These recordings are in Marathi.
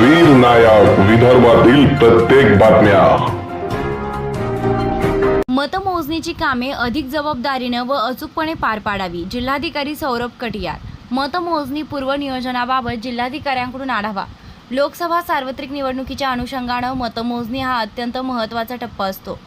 वीर नायक विदर्भातील प्रत्येक बातम्या. मतमोजणीची कामे अधिक जबाबदारीनं व अचूकपणे पार पाडावी जिल्हाधिकारी सौरभ कटियार. मतमोजणी पूर्व नियोजनाबाबत जिल्हाधिकाऱ्यांकडून आढावा. लोकसभा सार्वत्रिक निवडणुकीच्या अनुषंगानं मतमोजणी हा अत्यंत महत्त्वाचा टप्पा असतो.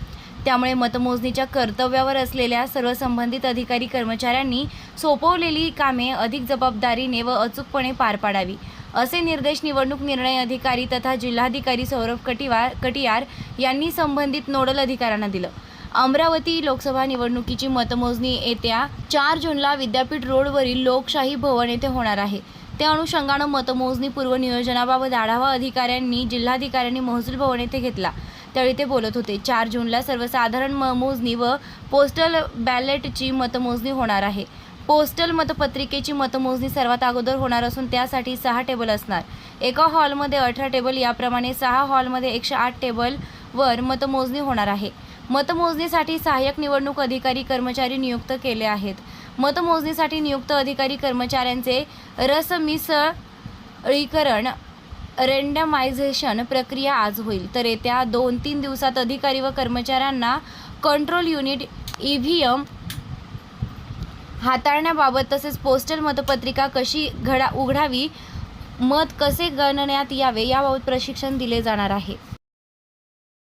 त्यामुळे मतमोजणीच्या कर्तव्यावर असलेल्या सर्व संबंधित अधिकारी कर्मचाऱ्यांनी सोपवलेली कामे अधिक जबाबदारीने व अचूकपणे पार पाडावी. असे निर्देश निवडणूक निर्णय अधिकारी तथा जिल्हाधिकारी सौरभ कटिवार कटियार यांनी संबंधित नोडल अधिकाऱ्यांना दिलं. अमरावती लोकसभा निवडणुकीची मतमोजणी येत्या चार जूनला विद्यापीठ रोडवरील लोकशाही भवन येथे होणार आहे. त्या अनुषंगानं मतमोजणी पूर्व नियोजनाबाबत आढावा अधिकाऱ्यांनी जिल्हाधिकाऱ्यांनी महसूल भवन येथे घेतला. त्यावेळी ते बोलत होते चार जूनला सर्वसाधारण मोजणी व पोस्टल बॅलेटची मतमोजणी होणार आहे. पोस्टल मतपत्रिकेची मतमोजणी सर्वात अगोदर होणार असून त्यासाठी सहा टेबल असणार. एका हॉलमध्ये अठरा टेबल याप्रमाणे सहा हॉलमध्ये एकशे आठ टेबलवर मतमोजणी होणार आहे. मतमोजणीसाठी सहाय्यक निवडणूक अधिकारी कर्मचारी नियुक्त केले आहेत. मतमोजणीसाठी नियुक्त अधिकारी कर्मचाऱ्यांचे रसमिसळीकरण रेंडमायझेशन प्रक्रिया आज होईल. तर येत्या दोन तीन दिवसात अधिकारी व कर्मचाऱ्यांना control unit E V M हाताळण्याबाबत तसेच पोस्टल मतपत्रिका कशी घडा उघडावी मत कसे गणण्यात यावे याबाबत प्रशिक्षण दिले जाणार आहे.